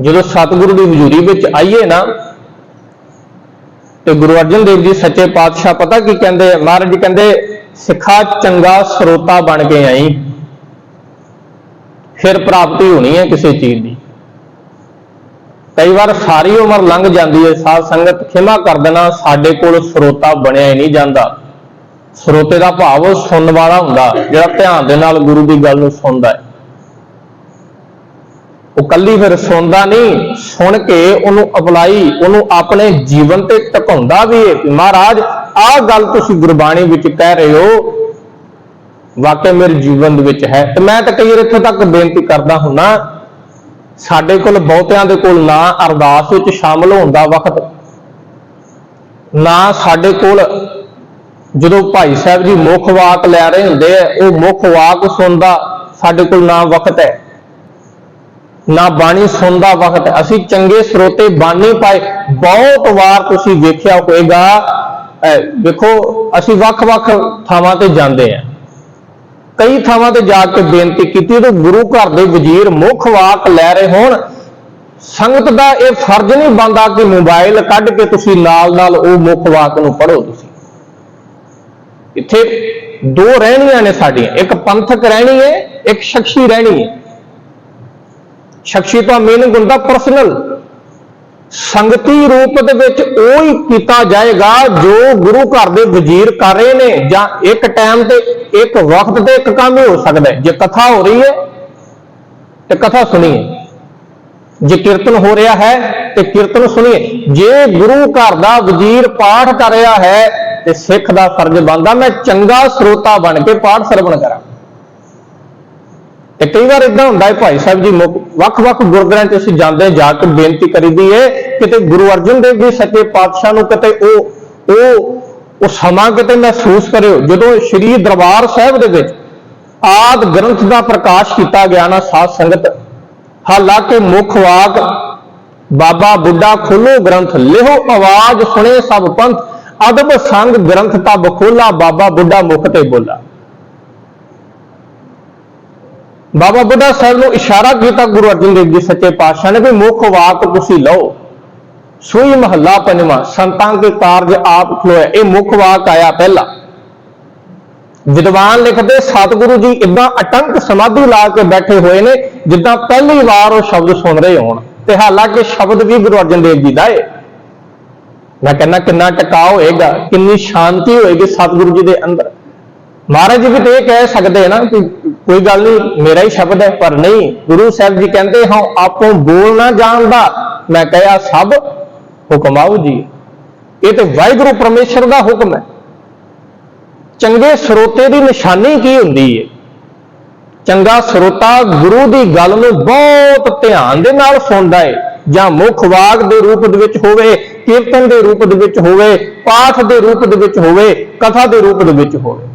ਜਦੋਂ ਸਤਿਗੁਰੂ ਦੀ ਹਜ਼ੂਰੀ ਵਿੱਚ ਆਈਏ ਨਾ, ਤੇ ਗੁਰੂ ਅਰਜਨ ਦੇਵ ਜੀ ਸੱਚੇ ਪਾਤਸ਼ਾਹ ਪਤਾ ਕੀ ਕਹਿੰਦੇ ਮਹਾਰਾਜ ਜੀ ਕਹਿੰਦੇ, ਸਿੱਖਾ ਚੰਗਾ ਸਰੋਤਾ ਬਣ ਕੇ ਆਈ। ਫਿਰ ਪ੍ਰਾਪਤੀ ਹੋਣੀ ਹੈ ਕਿਸੇ ਚੀਜ਼ ਦੀ। ਕਈ ਵਾਰ ਸਾਰੀ ਉਮਰ ਲੰਘ ਜਾਂਦੀ ਹੈ, ਸਾਧ ਸੰਗਤ ਖਿਮਾ ਕਰ ਦੇਣਾ, ਸਾਡੇ ਕੋਲ ਸਰੋਤਾ ਬਣਿਆ ਹੀ ਨਹੀਂ ਜਾਂਦਾ। ਸਰੋਤੇ ਦਾ ਭਾਵ ਉਹ ਸੁਣਨ ਵਾਲਾ ਹੁੰਦਾ, ਜਿਹੜਾ ਧਿਆਨ ਦੇ ਨਾਲ ਗੁਰੂ ਦੀ ਗੱਲ ਨੂੰ ਸੁਣਦਾ ਹੈ। ਉਹ ਕੱਲੀ ਫਿਰ ਸੁਣਦਾ ਨਹੀਂ, ਸੁਣ ਕੇ ਉਹਨੂੰ ਅਪਲਾਈ, ਉਹਨੂੰ ਆਪਣੇ ਜੀਵਨ ਤੇ ਟਿਕਾਉਂਦਾ ਵੀ ਹੈ ਮਹਾਰਾਜ, ਆਹ ਗੱਲ ਤੁਸੀਂ ਗੁਰਬਾਣੀ ਵਿੱਚ ਕਹਿ ਰਹੇ ਹੋ ਵਾਕਿਆ ਮੇਰੇ ਜੀਵਨ ਦੇ ਵਿੱਚ ਹੈ। ਤੇ ਮੈਂ ਤਾਂ ਕਈ ਵਾਰ ਇੱਥੇ ਤੱਕ ਬੇਨਤੀ ਕਰਦਾ ਹੁੰਨਾ, ਸਾਡੇ ਕੋਲ ਬਹੁਤਿਆਂ ਦੇ ਕੋਲ ਨਾ ਅਰਦਾਸ ਵਿੱਚ ਸ਼ਾਮਲ ਹੋਣ ਦਾ ਵਕਤ, ਨਾ ਸਾਡੇ ਕੋਲ ਜਦੋਂ ਭਾਈ ਸਾਹਿਬ ਜੀ ਮੁੱਖ ਵਾਕ ਲੈ ਰਹੇ ਹੁੰਦੇ ਆ, ਉਹ ਮੁੱਖ ਵਾਕ ਸੁਣਦਾ ਸਾਡੇ ਕੋਲ ਨਾ ਵਕਤ ਹੈ। ਨਾ ਬਾਣੀ ਸੁਣਦਾ ਵਕਤ ਅਸੀਂ ਚੰਗੇ ਸਰੋਤੇ ਬਾਣੀ ਪਾਏ। ਬਹੁਤ ਵਾਰ ਤੁਸੀਂ ਵੇਖਿਆ ਹੋਵੇਗਾ ਅਹ ਵੇਖੋ, ਅਸੀਂ ਵੱਖ-ਵੱਖ ਥਾਵਾਂ ਤੇ ਜਾਂਦੇ ਆ। ਕਈ ਥਾਵਾਂ ਤੇ ਜਾ ਕੇ ਬੇਨਤੀ ਕੀਤੀ ਤੇ ਗੁਰੂ ਘਰ ਦੇ ਵਜ਼ੀਰ ਮੁੱਖ ਵਾਕ ਲੈ ਰਹੇ ਹੋਣ। ਸੰਗਤ ਦਾ ਇਹ ਫਰਜ਼ ਨਹੀਂ ਬਣਦਾ ਕਿ ਮੋਬਾਈਲ ਕੱਢ ਕੇ ਤੁਸੀਂ ਨਾਲ-ਨਾਲ ਉਹ ਮੁੱਖ ਵਾਕ ਨੂੰ ਪੜ੍ਹੋ ਤੁਸੀਂ। ਇੱਥੇ ਦੋ ਰਹਿਣੀਆਂ ਨੇ ਸਾਡੀਆਂ। ਇੱਕ ਪੰਥਕ ਰਹਿਣੀ ਹੈ, ਇੱਕ ਸ਼ਖਸੀ ਰਹਿਣੀ ਹੈ। ਸ਼ਖਸੀ ਦਾ ਮੀਨਿੰਗ ਹੁੰਦਾ ਪਰਸਨਲ ਸੰਗਤੀ ਰੂਪ ਦੇ ਵਿੱਚ ਉਹ ਹੀ ਕੀਤਾ ਜਾਏਗਾ ਜੋ ਗੁਰੂ ਘਰ ਦੇ ਵਜ਼ੀਰ ਕਰ ਰਹੇ ਨੇ, ਜਾਂ ਇੱਕ ਟਾਈਮ ਤੇ ਇੱਕ ਵਕਤ ਤੇ ਇੱਕ ਕੰਮ ਹੋ ਸਕਦਾ ਜੇ ਕਥਾ ਹੋ ਰਹੀ ਹੈ, ਤੇ ਕਥਾ ਸੁਣੀਏ। ਜੇ ਕੀਰਤਨ ਹੋ ਰਿਹਾ ਹੈ, ਤੇ ਕੀਰਤਨ ਸੁਣੀਏ। ਜੇ ਗੁਰੂ ਘਰ ਦਾ ਵਜ਼ੀਰ ਪਾਠ ਕਰ ਰਿਹਾ ਹੈ, ਤੇ ਸਿੱਖ ਦਾ ਫਰਜ਼ ਬਣਦਾ, ਮੈਂ ਚੰਗਾ ਸਰੋਤਾ ਬਣ ਕੇ ਪਾਠ ਸਰਵਣ ਕਰਾਂ। ਤੇ ਕਈ ਵਾਰ ਇਦਾਂ ਹੁੰਦਾ ਹੈ ਭਾਈ ਸਾਹਿਬ ਜੀ, ਮੁੱਖ- ਵੱਖ-ਵੱਖ ਗੁਰਦੁਆਰਿਆਂ 'ਚ ਅਸੀਂ ਜਾਂਦੇ ਜਾ ਕੇ ਬੇਨਤੀ ਕਰੀਦੀ ਏ, ਕਿਤੇ ਗੁਰੂ ਅਰਜਨ ਦੇਵ ਜੀ ਸੱਚੇ ਪਾਤਸ਼ਾਹ ਨੂੰ ਕਿਤੇ ਉਹ ਉਹ ਉਹ ਸਮਾਂ ਕਿਤੇ ਮਹਿਸੂਸ ਕਰਿਓ, ਜਦੋਂ ਸ੍ਰੀ ਦਰਬਾਰ ਸਾਹਿਬ ਦੇ ਵਿੱਚ ਆਦ ਗ੍ਰੰਥ ਦਾ ਪ੍ਰਕਾਸ਼ ਕੀਤਾ ਗਿਆ ਨਾ ਸਾਧ ਸੰਗਤ, ਹਾਲਾਂਕਿ ਮੁੱਖ ਵਾਕ, ਬਾਬਾ ਬੁੱਢਾ ਖੋਲੋ ਗ੍ਰੰਥ, ਲਿਹੋ ਆਵਾਜ਼ ਸੁਣੇ ਸਭ ਪੰਥ, ਅਦਬ ਸੰਗ ਗ੍ਰੰਥ ਤਬ ਖੋਲਾ ਬਾਬਾ ਬੁੱਢਾ ਮੁਖ ਤੇ ਬੋਲਾ। ਬਾਬਾ ਬੁੱਢਾ ਸਾਹਿਬ ਨੂੰ ਇਸ਼ਾਰਾ ਕੀਤਾ ਗੁਰੂ ਅਰਜਨ ਦੇਵ ਜੀ ਸੱਚੇ ਪਾਤਸ਼ਾਹ ਨੇ ਵੀ ਮੁੱਖ ਵਾਕ ਤੁਸੀਂ ਲਓ। ਸੂਈ ਮਹੱਲਾ ਪੰਜਵਾਂ, ਸੰਤਾਂ ਕੇ ਕਾਰਜ ਆਪ ਖਲੋਇਆ ਇਹ ਮੁੱਖ ਵਾਕ ਆਇਆ ਪਹਿਲਾ। ਵਿਦਵਾਨ ਲਿਖਦੇ, ਸਤਿਗੁਰੂ ਜੀ ਇਦਾਂ ਅਟੰਕ ਸਮਾਧੀ ਲਾ ਕੇ ਬੈਠੇ ਹੋਏ ਨੇ, ਜਿੱਦਾਂ ਪਹਿਲੀ ਵਾਰ ਉਹ ਸ਼ਬਦ ਸੁਣ ਰਹੇ ਹੋਣ। ਤੇ ਹਾਲਾਂਕਿ ਸ਼ਬਦ ਵੀ ਗੁਰੂ ਅਰਜਨ ਦੇਵ ਜੀ ਦਾ ਹੈ ਮੈਂ ਕਹਿੰਦਾ, ਕਿੰਨਾ ਟਿਕਾ ਹੋਏਗਾ, ਕਿੰਨੀ ਸ਼ਾਂਤੀ ਹੋਏਗੀ ਸਤਿਗੁਰੂ ਜੀ ਦੇ ਅੰਦਰ। ਮਹਾਰਾਜ ਜੀ ਵੀ ਤੇ ਇਹ ਕਹਿ ਸਕਦੇ ਨਾ ਕਿ ਕੋਈ ਗੱਲ ਨਹੀਂ, ਮੇਰਾ ਹੀ ਸ਼ਬਦ ਹੈ, ਪਰ ਨਹੀਂ, ਗੁਰੂ ਸਾਹਿਬ ਜੀ ਕਹਿੰਦੇ ਹਾਂ, ਆਪੋ ਬੋਲ ਨਾ ਜਾਣਦਾ। ਮੈਂ ਕਹਿਆ ਸਭ ਹੁਕਮ ਆਉ ਜੀ। ਇਹ ਤੇ ਵਾਹਿਗੁਰੂ ਪਰਮੇਸ਼ਰ ਦਾ ਹੁਕਮ ਹੈ। ਚੰਗੇ ਸਰੋਤੇ ਦੀ ਨਿਸ਼ਾਨੀ ਕੀ ਹੁੰਦੀ ਹੈ ਚੰਗਾ ਸਰੋਤਾ ਗੁਰੂ ਦੀ ਗੱਲ ਨੂੰ ਬਹੁਤ ਧਿਆਨ ਦੇ ਨਾਲ ਸੁਣਦਾ ਹੈ ਜਾਂ ਮੁੱਖ ਵਾਕ ਦੇ ਰੂਪ ਦੇ ਵਿੱਚ ਹੋਵੇ, ਕੀਰਤਨ ਦੇ ਰੂਪ ਦੇ ਵਿੱਚ ਹੋਵੇ, ਪਾਠ ਦੇ ਰੂਪ ਦੇ ਵਿੱਚ ਹੋਵੇ, ਕਥਾ ਦੇ ਰੂਪ ਦੇ ਵਿੱਚ ਹੋਵੇ।